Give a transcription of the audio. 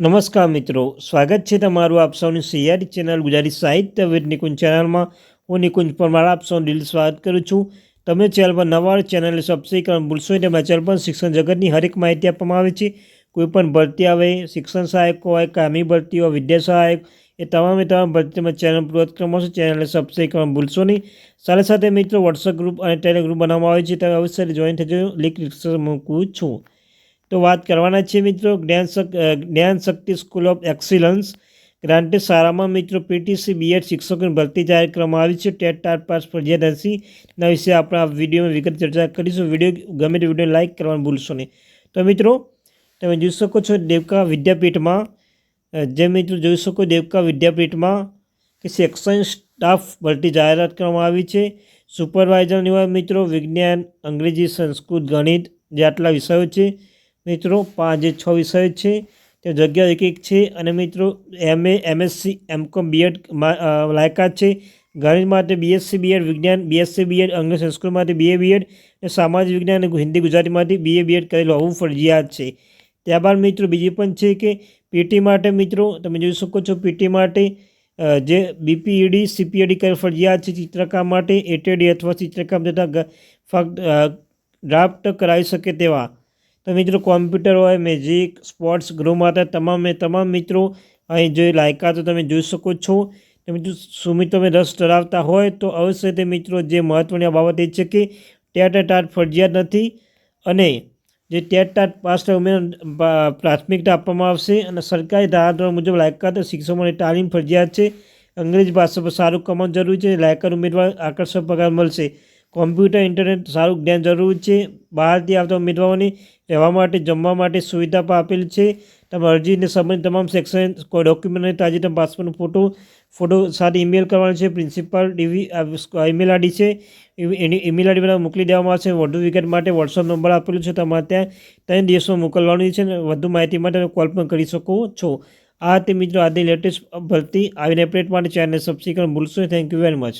નમસ્કાર મિત્રો, સ્વાગત છે તમારું આપ સૌની સિયારી ચેનલ ગુજરાતી સાહિત્ય વિદ નિકુંજ ચેનલમાં. હું નિકુંજ પરમાર, આપ સૌનું દિલ સ્વાગત કરું છું. તમે ચેનલ પર નવા ચેનલને સબસ્ક્રાઈબ ભૂલશો નહીં. ચેનલ પર શિક્ષણ જગતની હરેક માહિતી આપવામાં આવે છે. કોઈપણ ભરતી આવે, શિક્ષણ સહાયક હોય, કામી ભરતી હોય, વિદ્યા સહાયક, એ તમામે તમામ ભરતીમાં ચેનલ પૂર્વત ક્રમો છે ચેનલને સબસ્ક્રાઈબ કરવાનું ભૂલશો નહીં. સાથે સાથે મિત્રો વોટ્સઅપ ગ્રુપ અને ટેલિગ્રુપ બનાવવામાં આવે છે. તમે અવશ્ય જોઈન થજો લિંક ડિસ્ક્રિપ્શનમાં મૂકું છું. તો વાત કરવાના છે મિત્રો, Gyan Gyan Shakti school of excellence. Granted શાળામાં મિત્રો પીટીસી, બીએડ શિક્ષકોની ભરતી જાહેર કરવામાં આવી છે. ટેટ ટાટ પાસ ફરજિયાત હશે એના વિશે આપણે આ વિડીયોમાં વિગત ચર્ચા કરીશું. વીડિયો ગમે તે વીડિયો લાઇક કરવાનું ભૂલશો નહીં. તો મિત્રો, તમે જોઈ શકો છો દેવકા વિદ્યાપીઠમાં જે મિત્રો જોઈ શકો દેવકા વિદ્યાપીઠમાં કે સેક્શન સ્ટાફ ભરતી જાહેરાત કરવામાં આવી છે. સુપરવાઇઝરની હોય મિત્રો, વિજ્ઞાન, અંગ્રેજી સંસ્કૃત, ગણિત જે આટલા વિષયો છે મિત્રો, પાંચ છ વિષય છે, તે જગ્યા એક એક છે. અને મિત્રો એમએ એમએસસી એમકોમ બીએડ લાયકાત છે. ગણિત માટે બીએસસી બીએડ, વિજ્ઞાન બીએસસી બીએડ, અંગ્રેજ સંસ્કૃતમાંથી બીએ બીએડ અને સામાજિક વિજ્ઞાન અને હિન્દી ગુજરાતીમાંથી બીએ બીએડ કરેલું. હોવું ફરજિયાત છે. ત્યારબાદ મિત્રો, બીજી પણ છે કે પીટી માટે મિત્રો, તમે જોઈ શકો છો પીટી માટે જે બીપીઈડી સીપીએડી કરેલ ફરજિયાત છે ચિત્રકામ માટે, એટીડી અથવા ચિત્રકામ તથા ફક્ત ડ્રાફ્ટ કરાવી શકે તેવા. તો મિત્રો કોમ્પ્યુટર હોય મેજિક સ્પોર્ટ્સ ગૃહમાં હતા તમામે તમામ મિત્રો અહીં જે લાયકાતો તમે જોઈ શકો છો. તો મિત્રો, સુમિત તમે રસ ધરાવતા હોય તો અવશ્ય તે મિત્રો જે મહત્ત્વની બાબત એ છે કે ટેટ ટાટ ફરજિયાત નથી અને જે ટેટ ટાટ પાસ ઉમેર પ્રાથમિકતા આપવામાં આવશે અને સરકારી ધારાધોરણ મુજબ લાયકાત શિક્ષકોની તાલીમ ફરજિયાત છે. અંગ્રેજી ભાષા પર સારું કમાવાનું જરૂરી છે. લાયકાત ઉમેદવાર આકર્ષક પગાર મળશે. કોમ્પ્યુટર, ઇન્ટરનેટ સારું જ્ઞાન જરૂરી છે. બહારથી આવતા ઉમેદવારોને રહેવા માટે, જમવા માટે સુવિધા પણ આપેલ છે. તમે અરજીને સંબંધિત તમામ સેક્શન કોઈ ડોક્યુમેન્ટ અને તાજેતર પાસપોર્ટનો ફોટો ફોટો સાથે ઈમેલ કરવાનો છે. પ્રિન્સિપાલ ડીવી ઈમેલ આઈડી છે. એની ઈમેલ આઈડી બધા મોકલી દેવામાં આવશે. વધુ વિગત માટે વોટ્સઅપ નંબર આપેલો છે. તમારે ત્યાં ત્રણ દિવસમાં મોકલવાની છે અને વધુ માહિતી માટે તમે કોલ પણ કરી શકો છો. આ તે મિત્રો આજની લેટેસ્ટ ભરતી. આવીને અપડેટ માટે ચેનલને સબસ્ક્રાઈબ ભૂલશો થેન્ક યુ વેરી મચ